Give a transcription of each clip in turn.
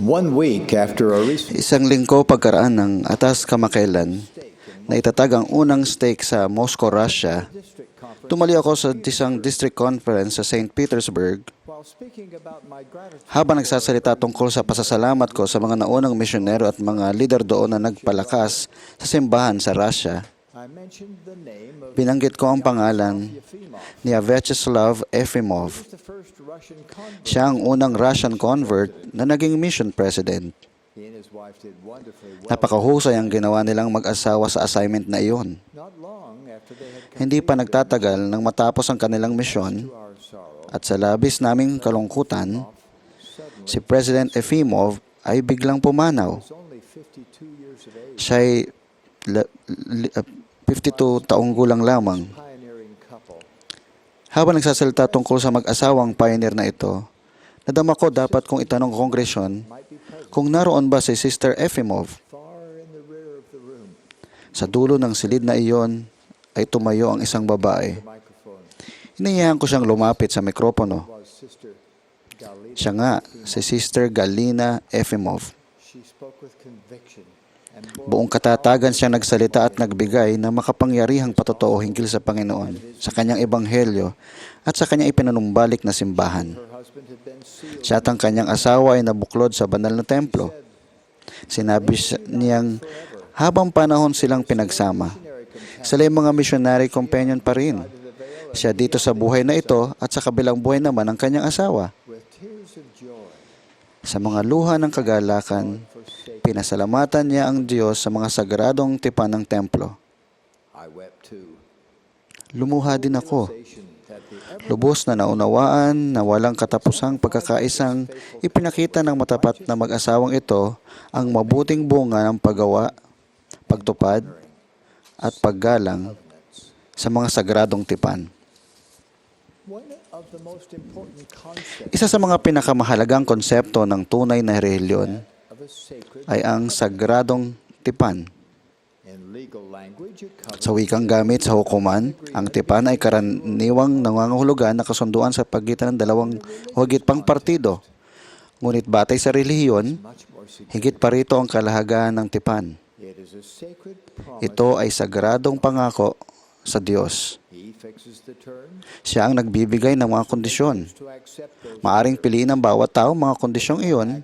One week after recent Isang linggo pagkaraan ng atas kamakailan na itatag ang unang stake sa Moscow, Russia, tumali ako sa isang district conference sa St. Petersburg habang nagsasalita tungkol sa pasasalamat ko sa mga naunang misyonero at mga lider doon na nagpalakas sa simbahan sa Russia, Binanggit ko ang pangalan ni Vyacheslav Efimov. Siya ang unang Russian convert na naging mission president. Napakahusay ang ginawa nilang mag-asawa sa assignment na iyon. Hindi pa nagtatagal nang matapos ang kanilang misyon at sa labis naming kalungkutan, si President Efimov ay biglang pumanaw. only 52 years of age, Siya ay la- li- ah, 52 taong gulang lamang. Habang nagsasalita tungkol sa mag-asawang pioneer na ito, nadama ko dapat kong itanong kongresyon kung naroon ba si Sister Efimov. Sa dulo ng silid na iyon ay tumayo ang isang babae. The microphone Inayahan ko siyang lumapit sa mikropono. Siya nga, si Sister Galina Efimov. Buong katatagan siyang nagsalita at nagbigay ng makapangyarihang patotoo hinggil sa Panginoon, sa kanyang ebanghelyo, at sa kanyang ipinanumbalik na simbahan. Siya at ang kanyang asawa ay nabuklod sa banal na templo. Sinabi niyang habang panahon silang pinagsama, sila ay mga missionary companion pa rin. Siya dito sa buhay na ito at sa kabilang buhay naman ang kanyang asawa. Sa mga luha ng kagalakan. Pinasalamatan niya ang Diyos sa mga sagradong tipan ng templo. Lumuha din ako. Lubos na naunawaan na walang katapusang pagkakaisang ipinakita ng matapat na mag-asawang ito ang mabuting bunga ng paggawa, pagtupad, at paggalang sa mga sagradong tipan. Isa sa mga pinakamahalagang konsepto ng tunay na reliyon ay ang sagradong tipan. Sa wikang gamit sa hukuman, ang tipan ay karaniwang nangangahulugan na kasunduan sa pagitan ng dalawang higit pang partido. Ngunit batay sa relihiyon, higit pa rito ang kalahagahan ng tipan. Ito ay sagradong pangako sa Diyos. Siya ang nagbibigay ng mga kondisyon. Maaring piliin ng bawat tao mga kondisyong iyon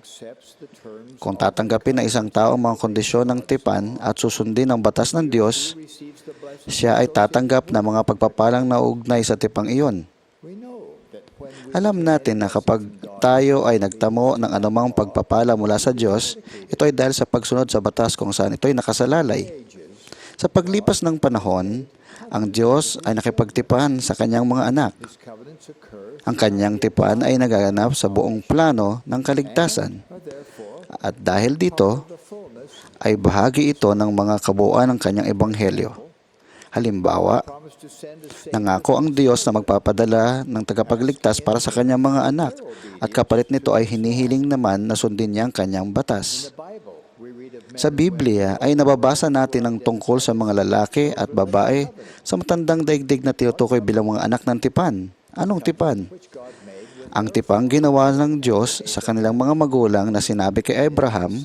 kung tatanggapin ng isang tao ang mga kondisyon ng tipan at susundin ang batas ng Diyos, siya ay tatanggap ng mga pagpapalang naugnay sa tipang iyon. Alam natin na kapag tayo ay nagtamo ng anumang pagpapala mula sa Diyos, ito ay dahil sa pagsunod sa batas kung saan ito ay nakasalalay. Sa paglipas ng panahon, ang Diyos ay nakipagtipan sa kanyang mga anak. Ang kanyang tipan ay nagaganap sa buong plano ng kaligtasan. At dahil dito, ay bahagi ito ng mga kabuuan ng kanyang ebanghelyo. Halimbawa, nangako ang Diyos na magpapadala ng tagapagligtas para sa kanyang mga anak at kapalit nito ay hinihiling naman na sundin niya ang kanyang batas. Sa Biblia ay nababasa natin ang tungkol sa mga lalaki at babae sa matandang daigdig na tinutukoy bilang mga anak ng tipan. Anong tipan? Ang tipang ginawa ng Diyos sa kanilang mga magulang na sinabi kay Abraham,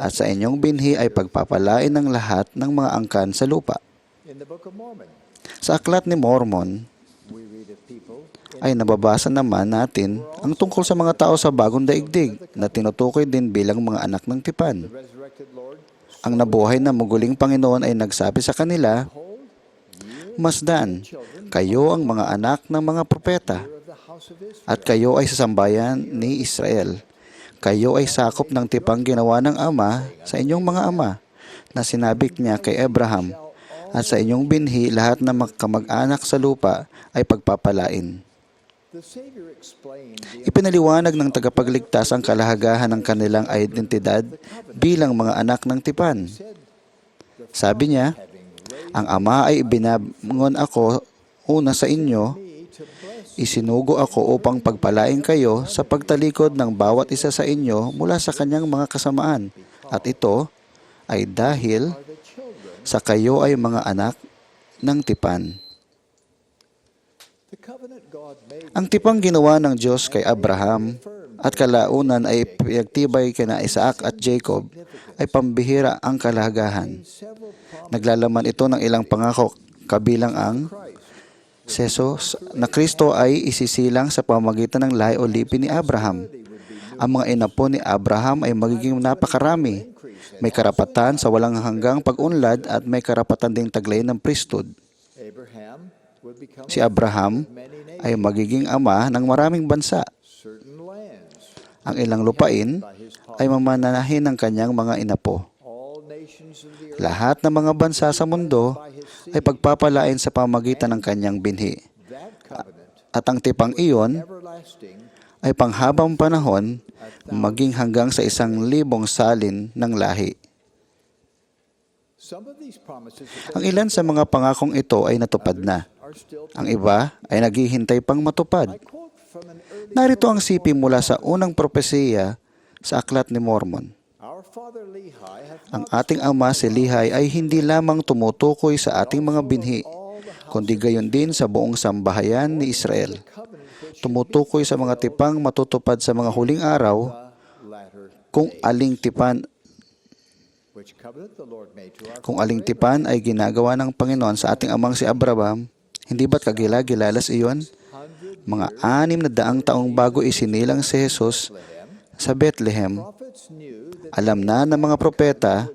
at sa inyong binhi ay pagpapalain ng lahat ng mga angkan sa lupa. Sa aklat ni Mormon ay nababasa naman natin ang tungkol sa mga tao sa bagong daigdig na tinutukoy din bilang mga anak ng tipan. Ang nabuhay na muguling Panginoon ay nagsabi sa kanila, Masdan, kayo ang mga anak ng mga propeta at kayo ay sa sambayan ni Israel. Kayo ay sakop ng tipang ginawa ng Ama sa inyong mga ama na sinabik niya kay Abraham at sa inyong binhi lahat ng mga kamag-anak sa lupa ay pagpapalain. Ipinaliwanag ng tagapagligtas ang kalahagahan ng kanilang identidad bilang mga anak ng tipan. Sabi niya, ang Ama ay ibinangon ako una sa inyo Isinugo ako upang pagpalain kayo sa pagtalikod ng bawat isa sa inyo mula sa kanyang mga kasamaan. At ito ay dahil sa kayo ay mga anak ng tipan. Ang tipang ginawa ng Diyos kay Abraham at kalaunan ay pinagtibay kina Isaac at Jacob ay pambihira ang kalagahan. Naglalaman ito ng ilang pangako kabilang ang si Jesus na Kristo ay isisilang sa pamamagitan ng lahi o lipi ni Abraham. Ang mga inapo ni Abraham ay magiging napakarami. May karapatan sa walang hanggang pag-unlad at may karapatan ding taglay ng priesthood. Si Abraham ay magiging ama ng maraming bansa. Ang ilang lupain ay mamanahin ng kanyang mga inapo. Lahat ng mga bansa sa mundo ay pagpapalain sa pamagitan ng kanyang binhi. At ang tipang iyon ay panghabang panahon maging hanggang sa isang libong salin ng lahi. Ang ilan sa mga pangakong ito ay natupad na. Ang iba ay naghihintay pang matupad. Narito ang sipi mula sa unang propesiya sa Aklat ni Mormon. Ang ating ama si Lihay ay hindi lamang tumutukoy sa ating mga binhi, kundi gayon din sa buong sambahayan ni Israel. Tumutukoy sa mga tipang matutupad sa mga huling araw kung aling tipan kung aling tipan ay ginagawa ng Panginoon sa ating amang si Abraham, hindi ba't kagila-gilalas iyon? Mga anim na daang taong bago isinilang si Jesus sa Bethlehem, alam na ng mga propeta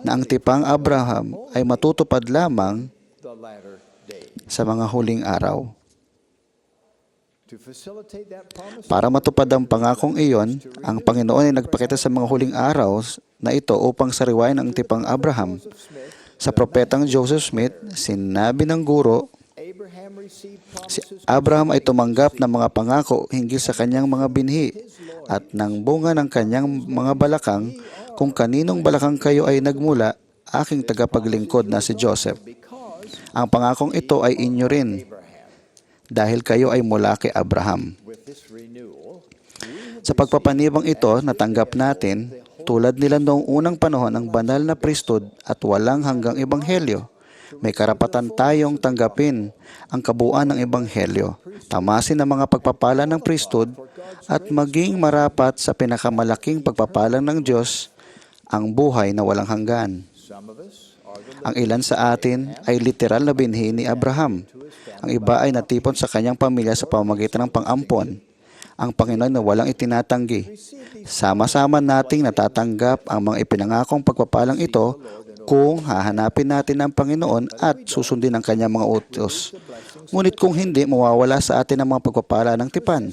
na ang tipang Abraham ay matutupad lamang sa mga huling araw. Para matupad ang pangakong iyon, ang Panginoon ay nagpakita sa mga huling araw na ito upang sariwain ang tipang Abraham. Sa propetang Joseph Smith, sinabi ng guro, si Abraham ay tumanggap ng mga pangako hinggil sa kanyang mga binhi at ng bunga ng kanyang mga balakang, kung kaninong balakang kayo ay nagmula, aking tagapaglingkod na si Joseph. Ang pangakong ito ay inyo rin dahil kayo ay mula kay Abraham. Sa pagpapanibang ito, natanggap natin, tulad nila noong unang panahon ng banal na priesthood at walang hanggang ebanghelyo. May karapatan tayong tanggapin ang kabuuan ng ebanghelyo, tamasin ang mga pagpapala ng priesthood at maging marapat sa pinakamalaking pagpapala ng Diyos, ang buhay na walang hanggan. Ang ilan sa atin ay literal na binhi ni Abraham. Ang iba ay natipon sa kanyang pamilya sa pamamagitan ng pangampon. Ang Panginoon na walang itinatanggi. Sama-sama nating natatanggap ang mga ipinangakong pagpapalang ito kung hahanapin natin ang Panginoon at susundin ang kanyang mga utos. Ngunit kung hindi, mawawala sa atin ang mga pagpapala ng tipan.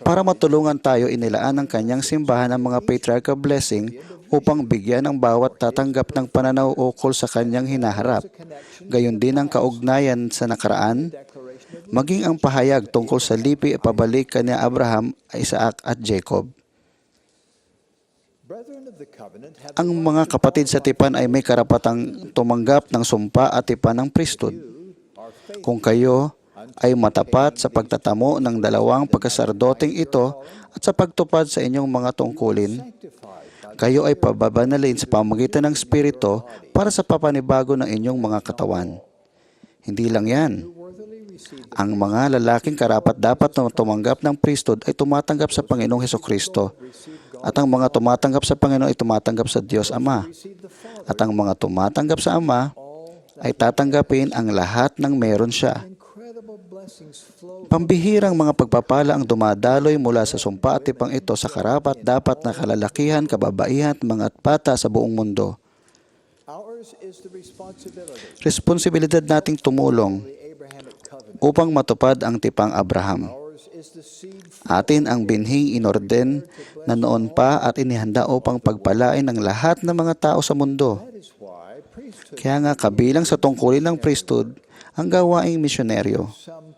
Para matulungan tayo, inilaan ng kanyang simbahan ang mga patriarchal blessing upang bigyan ang bawat tatanggap ng pananaw ukol sa kanyang hinaharap. Gayon din ang kaugnayan sa nakaraan, maging ang pahayag tungkol sa lipi at pabalik kanya Abraham, Isaac at Jacob. Ang mga kapatid sa tipan ay may karapatang tumanggap ng sumpa at tipan ng priesthood. Kung kayo ay matapat sa pagtatamo ng dalawang pagkasardoteng ito at sa pagtupad sa inyong mga tungkulin, kayo ay pababanalin sa pamagitan ng Espiritu para sa papanibago ng inyong mga katawan. Hindi lang yan. Ang mga lalaking karapat dapat na tumanggap ng priesthood ay tumatanggap sa Panginoong Heso Kristo. At ang mga tumatanggap sa Panginoon ay tumatanggap sa Diyos Ama. At ang mga tumatanggap sa Ama ay tatanggapin ang lahat ng meron siya. Pambihirang mga pagpapala ang dumadaloy mula sa sumpa at tipang ito sa karapat dapat na kalalakihan, kababaihan at mga pata sa buong mundo. Responsibilidad nating tumulong upang matupad ang tipang Abraham. Atin ang binhing inorden na noon pa at inihanda upang pagpalain ng lahat ng mga tao sa mundo. Kaya nga kabilang sa tungkulin ng priesthood ang gawaing misyonaryo. some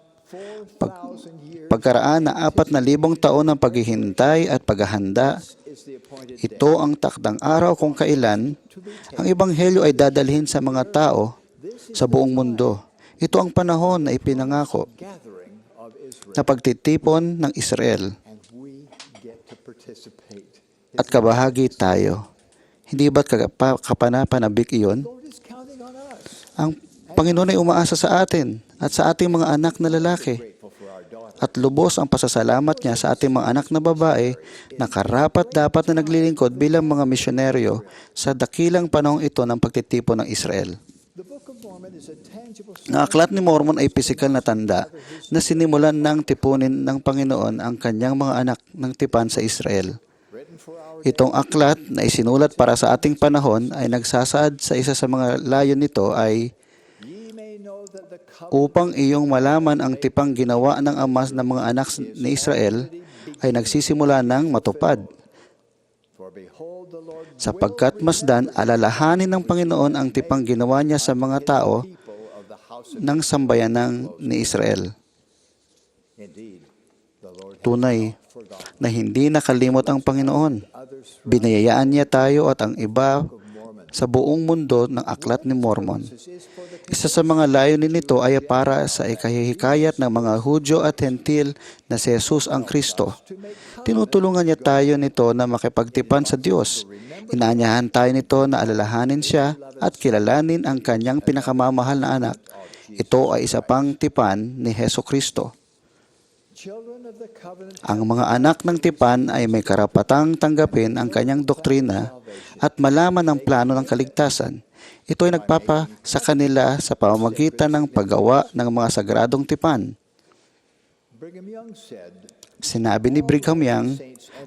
4,000 years Pagkaraan na apat na libong taon ng paghihintay at paghahanda, ito ang takdang araw kung kailan ang ebanghelyo ay dadalhin sa mga tao sa buong mundo. Ito ang panahon na ipinangako na pagtitipon ng Israel at kabahagi tayo. Hindi ba't kapanapanabik iyon? Ang Panginoon ay umaasa sa atin at sa ating mga anak na lalaki. At lubos ang pasasalamat niya sa ating mga anak na babae na karapat dapat na naglilingkod bilang mga misyonaryo sa dakilang panahong ito ng pagtitipon ng Israel. Ang aklat ni Mormon ay pisikal na tanda na sinimulan ng tipunin ng Panginoon ang kanyang mga anak ng tipan sa Israel. Itong aklat na isinulat para sa ating panahon ay nagsasaad sa isa sa mga layon nito ay upang iyong malaman ang tipang ginawa ng amas ng mga anak ni Israel ay nagsisimula ng matupad. Sapagkat masdan alalahanin ng Panginoon ang tipang ginawa niya sa mga tao ng sambayanang ni Israel. Tunay na hindi nakalimot ang Panginoon. others Binayayaan niya tayo at ang iba sa buong mundo ng aklat ni Mormon. Isa sa mga layunin nito ay para sa ikahihikayat ng mga Hudyo at Hentil na si Jesus ang Kristo. Tinutulungan niya tayo nito na makipagtipan sa Diyos. Inaanyahan tayo nito na alalahanin siya at kilalanin ang kanyang pinakamamahal na anak. Ito ay isa pang tipan ni Heso Kristo. Ang mga anak ng tipan ay may karapatang tanggapin ang kanyang doktrina at malaman ang plano ng kaligtasan. Ito ay nagpapa sa kanila sa pamamagitan ng paggawa ng mga sagradong tipan. Sinabi ni Brigham Young,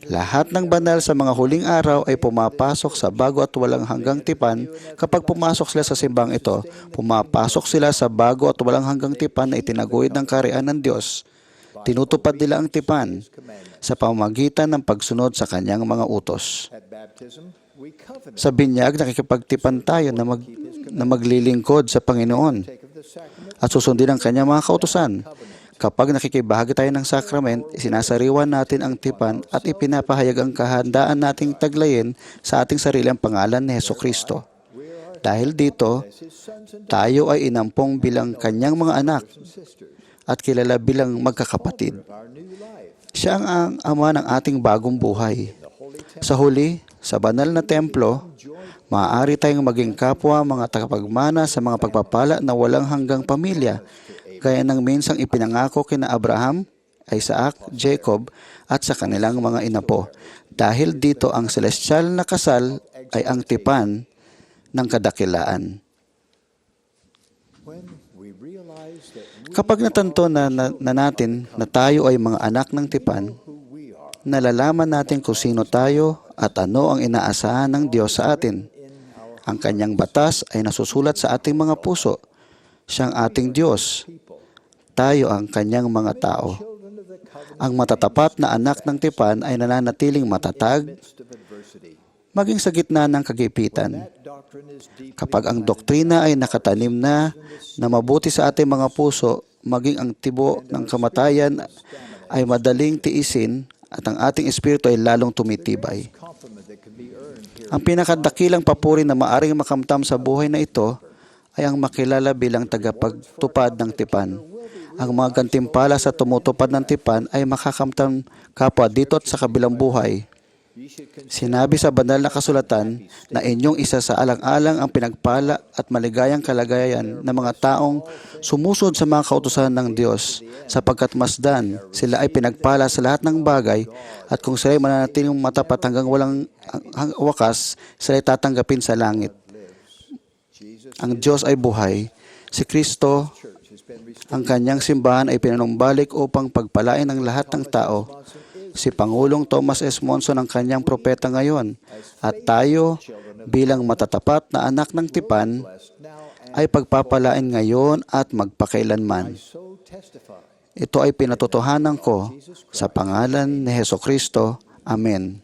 lahat ng banal sa mga huling araw ay pumapasok sa bago at walang hanggang tipan. Kapag pumasok sila sa simbang ito, pumapasok sila sa bago at walang hanggang tipan na itinaguyod ng karian ng Diyos. Tinutupad nila ang tipan sa pamamagitan ng pagsunod sa kanyang mga utos. Sa binyag, nakikipagtipan tayo na, mag, na maglilingkod sa Panginoon at susundin ang kanyang mga kautusan. Kapag nakikibahagi tayo ng sakrament, sinasariwan natin ang tipan at ipinapahayag ang kahandaan nating taglayin sa ating sariling pangalan ni Heso Kristo. Dahil dito, tayo ay inampong bilang kanyang mga anak at kilala bilang magkakapatid. Siya ang, ang ama ng ating bagong buhay. Sa huli, sa banal na templo, maaari tayong maging kapwa mga tagapagmana sa mga pagpapala na walang hanggang pamilya, gaya ng minsang ipinangako kina Abraham, Isaac, Jacob, at sa kanilang mga inapo. Dahil dito ang celestial na kasal ay ang tipan ng kadakilaan. when Kapag natanto na, na, na natin na tayo ay mga anak ng tipan, nalalaman natin kung sino tayo at ano ang inaasahan ng Diyos sa atin. Ang kanyang batas ay nasusulat sa ating mga puso. Siyang ating Diyos. Tayo ang kanyang mga tao. Ang matatapat na anak ng tipan ay nananatiling matatag, maging sa gitna ng kagipitan. Kapag ang doktrina ay nakatanim na, na mabuti sa ating mga puso, maging ang tibo ng kamatayan ay madaling tiisin at ang ating espiritu ay lalong tumitibay. Ang pinakadakilang papuri na maaring makamtam sa buhay na ito ay ang makilala bilang tagapagtupad ng tipan. Ang mga gantimpala sa tumutupad ng tipan ay makakamtam kapwa dito at sa kabilang buhay. Sinabi sa banal na kasulatan na inyong isa sa alang-alang ang pinagpala at maligayang kalagayan ng mga taong sumusod sa mga kautusan ng Diyos sapagkat masdan sila ay pinagpala sa lahat ng bagay at kung sila ay mananatiling matapat hanggang walang wakas, sila ay tatanggapin sa langit. Ang Diyos ay buhay. Si Kristo, ang kanyang simbahan ay pinanumbalik upang pagpalain ang lahat ng tao. Si Pangulong Thomas S. Monson ang kanyang propeta ngayon at tayo bilang matatapat na anak ng tipan ay pagpapalain ngayon at magpakailanman. Ito ay pinatotohanan ko sa pangalan ni Heso Kristo. Amen.